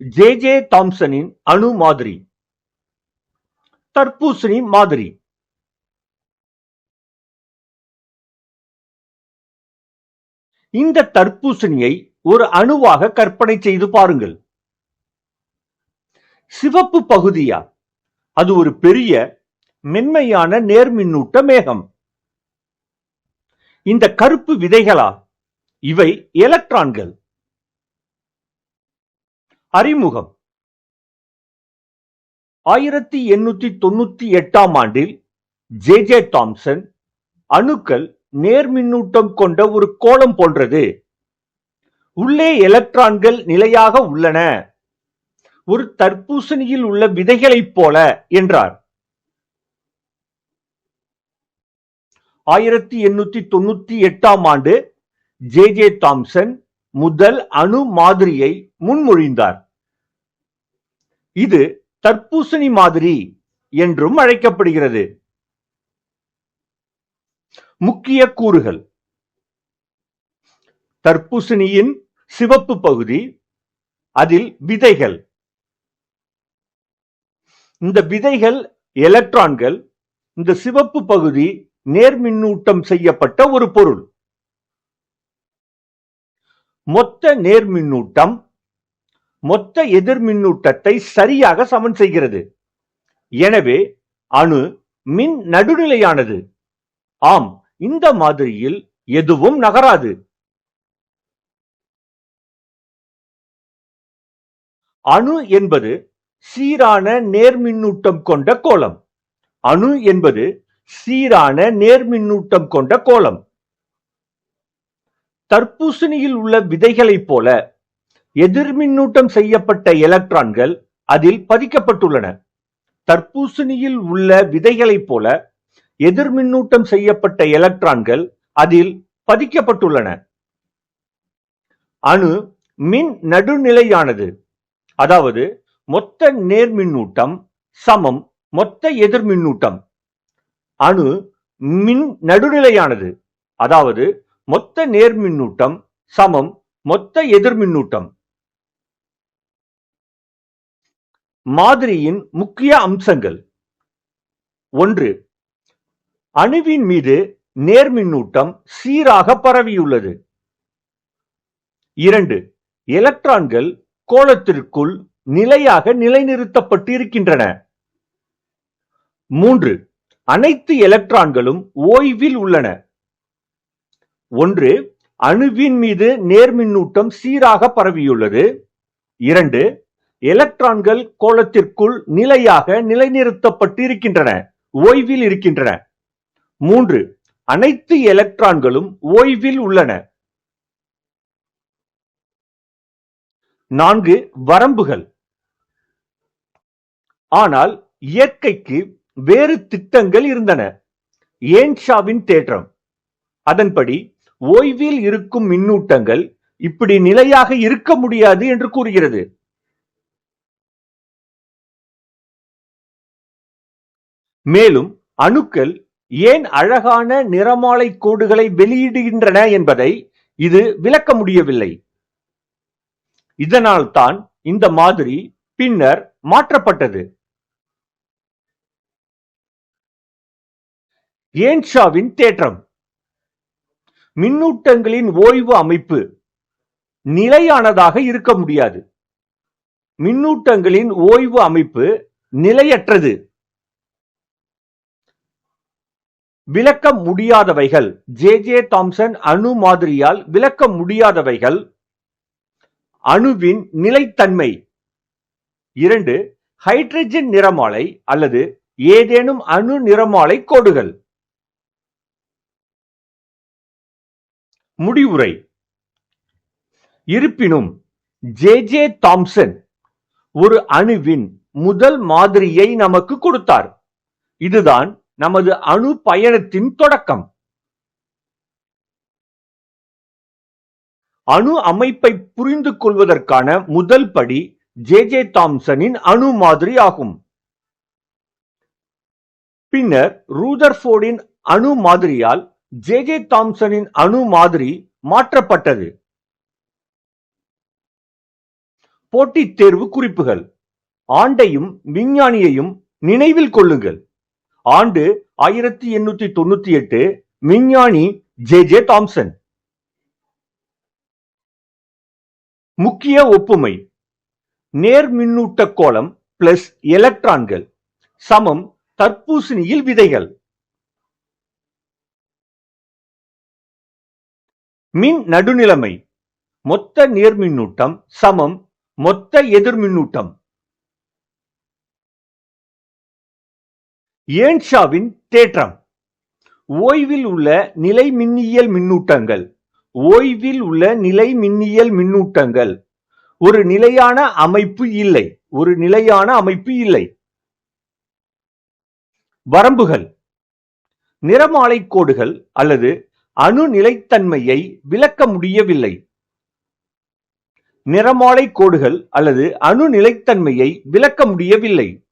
J J தாம்சனின் அணு மாதிரி. தர்பூசணி மாதிரி. இந்த தர்பூசணியை ஒரு அணுவாக கற்பனை செய்து பாருங்கள். சிவப்பு பகுதியா? அது ஒரு பெரிய மென்மையான நேர்மின்னூட்ட மேகம். இந்த கருப்பு விதைகளா? இவை எலக்ட்ரான்கள். அறிமுகம். ஆயிரத்தி எண்ணூத்தி தொண்ணூத்தி எட்டாம் ஆண்டில் ஜே ஜே தாம்சன் அணுக்கள் நேர்மின்னூட்டம் கொண்ட ஒரு கோளம் போன்றது. உள்ளே எலக்ட்ரான்கள் நிலையாக உள்ளன. ஒரு தர்பூசணியில் உள்ள விதைகளைப் போல என்றார். ஆயிரத்தி எண்ணூத்தி தொண்ணூத்தி எட்டாம் ஆண்டு ஜே ஜே தாம்சன் முதல் அணு மாதிரியை முன்மொழிந்தார். இது தர்பூசணி மாதிரி என்றும் அழைக்கப்படுகிறது. முக்கிய கூறுகள். தர்பூசணியின் சிவப்பு பகுதி அதில் விதைகள். இந்த விதைகள் எலக்ட்ரான்கள் இந்த சிவப்பு பகுதி நேர்மின்னூட்டம் செய்யப்பட்ட ஒரு பொருள். மொத்த நேர்மின்னூட்டம் மொத்த எதிர்மின்னூட்டத்தை சரியாக சமன் செய்கிறது. எனவே அணு மின் நடுநிலையானது. ஆம் இந்த மாதிரியில் எதுவும் நகராது. அணு என்பது சீரான நேர்மின்னூட்டம் கொண்ட கோலம் அணு என்பது சீரான நேர்மின்னூட்டம் கொண்ட கோலம் தர்பூசணியில் உள்ள விதைகளைப் போல எதிர்மின்னூட்டம் செய்யப்பட்ட எலக்ட்ரான்கள் அதில் பதிக்கப்பட்டுள்ளன. தர்பூசணியில் உள்ள விதைகளைப் போல எதிர்மின்னூட்டம் செய்யப்பட்ட எலக்ட்ரான்கள் அதில் பதிக்கப்பட்டுள்ளன. அணு மின் நடுநிலையானது அதாவது மொத்த நேர்மின்னூட்டம் சமம் மொத்த எதிர்மின்னூட்டம். அணு மின் நடுநிலையானது அதாவது மொத்த நேர்மின்னூட்டம் சமம் மொத்த எதிர்மின்னூட்டம். மாதிரியின் முக்கிய அம்சங்கள். ஒன்று அணுவின் மீது நேர்மின்னூட்டம் சீராக பரவியுள்ளது. இரண்டு எலக்ட்ரான்கள் கோலத்திற்குள் நிலையாக நிலைநிறுத்தப்பட்டு இருக்கின்றன மூன்று அனைத்து எலக்ட்ரான்களும் ஓய்வில் உள்ளன. ஒன்று அணுவின் மீது நேர்மின்னூட்டம் சீராக பரவியுள்ளது. இரண்டு எலக்ட்ரான்கள் கோளத்திற்குள் நிலையாக நிலைநிறுத்தப்பட்டு இருக்கின்றன ஓய்வில் இருக்கின்றன. மூன்று அனைத்து எலக்ட்ரான்களும் ஓய்வில் உள்ளன. நான்கு வரம்புகள். ஆனால் இயற்கைக்கு வேறு திட்டங்கள் இருந்தன. ஏன்ஷாவின் தேற்றம். அதன்படி ஓய்வில் இருக்கும் மின்னூட்டங்கள் இப்படி நிலையாக இருக்க முடியாது என்று கூறுகிறது. மேலும் அணுக்கள் ஏன் அழகான நிறமாலை கோடுகளை வெளியிடுகின்றன என்பதை இது விளக்க முடியவில்லை. இதனால்தான் இந்த மாதிரி பின்னர் மாற்றப்பட்டது. ஏன்ஷாவின் தேற்றம். மின்னூட்டங்களின் ஓய்வு அமைப்பு நிலையானதாக இருக்க முடியாது. மின்னூட்டங்களின் ஓய்வு அமைப்பு நிலையற்றது. விளக்க முடியாதவைகள் ஜே ஜே தாம்சன் அணு மாதிரியால் விளக்க முடியாதவைகள் அணுவின் நிலைத்தன்மை. இரண்டு ஹைட்ரஜன் நிறமாலை அல்லது ஏதேனும் அணு நிறமாலை கோடுகள். முடிவுரை. இருப்பினும் ஜே ஜே தாம்சன் ஒரு அணுவின் முதல் மாதிரியை நமக்கு கொடுத்தார். இதுதான் நமது அணு பயணத்தின் தொடக்கம். அணு அமைப்பை புரிந்து கொள்வதற்கான முதல் படி ஜே ஜே தாம்சனின் அணு மாதிரி ஆகும். பின்னர் ரூதர்ஃபோர்டின் அணு மாதிரியால் ஜே ஜே தாம்சனின் அணு மாதிரி மாற்றப்பட்டது. போட்டித் தேர்வு குறிப்புகள். ஆண்டையும் விஞ்ஞானியையும் நினைவில் கொள்ளுங்கள். ஆண்டு ஆயிரத்தி எண்ணூத்தி தொண்ணூத்தி எட்டு விஞ்ஞானி ஜே ஜே தாம்சன். முக்கிய ஒப்புமை. நேர்மின்னூட்ட கோளம் பிளஸ் எலக்ட்ரான்கள் சமம் தர்பூசணியில் விதைகள். மின் நடுநிலைமை. மொத்த நேர்மின்னூட்டம் சமம் மொத்த எதிர்மின்னூட்டம். ஏன்ஷாவின் தேற்றம். ஓய்வில் உள்ள நிலை மின்னியல் மின்னூட்டங்கள். ஓய்வில் உள்ள நிலை மின்னியல் மின்னூட்டங்கள். ஒரு நிலையான அமைப்பு இல்லை. ஒரு நிலையான அமைப்பு இல்லை. வரம்புகள். நிறமாலை கோடுகள் அல்லது அணு நிலைத்தன்மையை விளக்க முடியவில்லை. நிறமாலை கோடுகள் அல்லது அணு நிலைத்தன்மையை விளக்க முடியவில்லை.